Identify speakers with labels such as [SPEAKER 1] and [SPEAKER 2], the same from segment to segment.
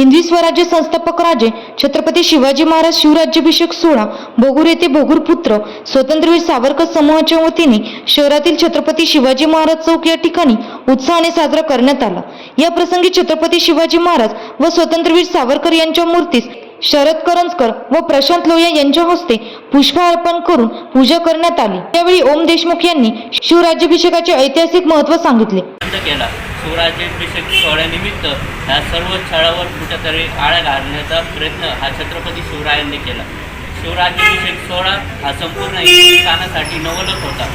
[SPEAKER 1] हिंदवी स्वराज्य संस्थापक राजे छत्रपती शिवाजी महाराज शिवराज्याभिषेक सोहळा बोगूर येथे बोगूर पुत्र स्वतंत्रवीर सावरकर समूहाच्या वतीने शहरातील छत्रपती शिवाजी महाराज चौक या ठिकाणी उत्साहाने साजरा करण्यात आला. या प्रसंगी छत्रपती शिवाजी महाराज व स्वतंत्रवीर सावरकर यांच्या मूर्तीस शरद करंजकर व प्रशांत लोया यांच्या हस्ते पुष्प अर्पण करून पूजा करण्यात आली. त्यावेळी ओम देशमुख यांनी शिवराज्याभिषेकाचे ऐतिहासिक महत्त्व सांगितले.
[SPEAKER 2] बंद सोहळ्यानिमित्त ह्या सर्व छळावर कुठेतरी आळा घालण्याचा प्रयत्न हा छत्रपती शिवरायांनी केला. शिवराज्याभिषेक सोहळा हा संपूर्ण हिंदुस्थानासाठी नवलच होता.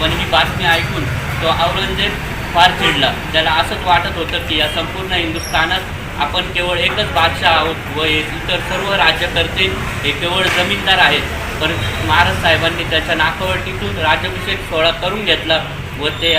[SPEAKER 2] पण ही बातमी ऐकून तो औरंगजेब फार चिडला. त्याला असंच वाटत होतं की या संपूर्ण हिंदुस्थानात आपण केवळ एकच बादशाह आहोत व इतर सर्व राज्यकर्ते हे केवळ जमीनदार आहेत. पण महाराज साहेबांनी त्याच्या नाकावर टिकून राज्याभिषेक सोहळा करून घेतला व ते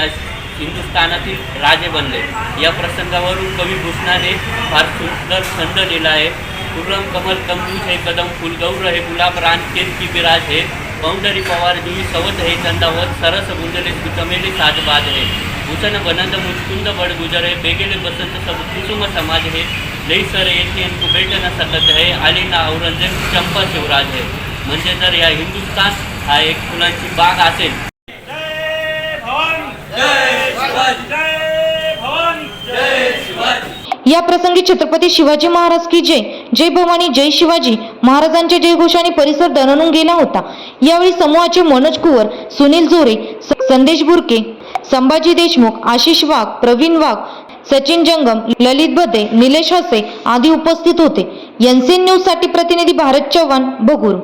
[SPEAKER 2] हिंदुस्थानातील राजे बनले. या प्रसंगावरून कवी भूषणाने फार सुंदर छंद लिहिला आहे. खुर्रम कमल कमजूज हे कदम फुलगौर हे गुलाब रान केत की बिराज हे पौंडरी पवार जुई सवत हे चंदावत सरस गुंजले चमेली साजबाज हे. भूषण बनंद मुचकुंद बड गुजर हे बेगेले बसंत सब कुसुम समाज हे. लई सर येथे भेट न सकत हे आली ना औरंगजेब चंपा शिवराज हे. म्हणजे जर या हिंदुस्थान हा एक फुलांची बाग असेल
[SPEAKER 3] जय भवानी जय शिवाजी जय भवानी जय शिवाजी
[SPEAKER 1] या प्रसंगी छत्रपती शिवाजी महाराज की जय जय भवानी जय शिवाजी. महाराजांच्या जयघोषाने परिसर दणून गेला होता. यावेळी समूहाचे मनोज कुवर सुनील जोरे संदेश बुरके संभाजी देशमुख आशिष वाघ प्रवीण वाघ सचिन जंगम ललित बदे निलेश हसे आदी उपस्थित होते. एनसीएन न्यूजसाठी प्रतिनिधी भारत चव्हाण बगूर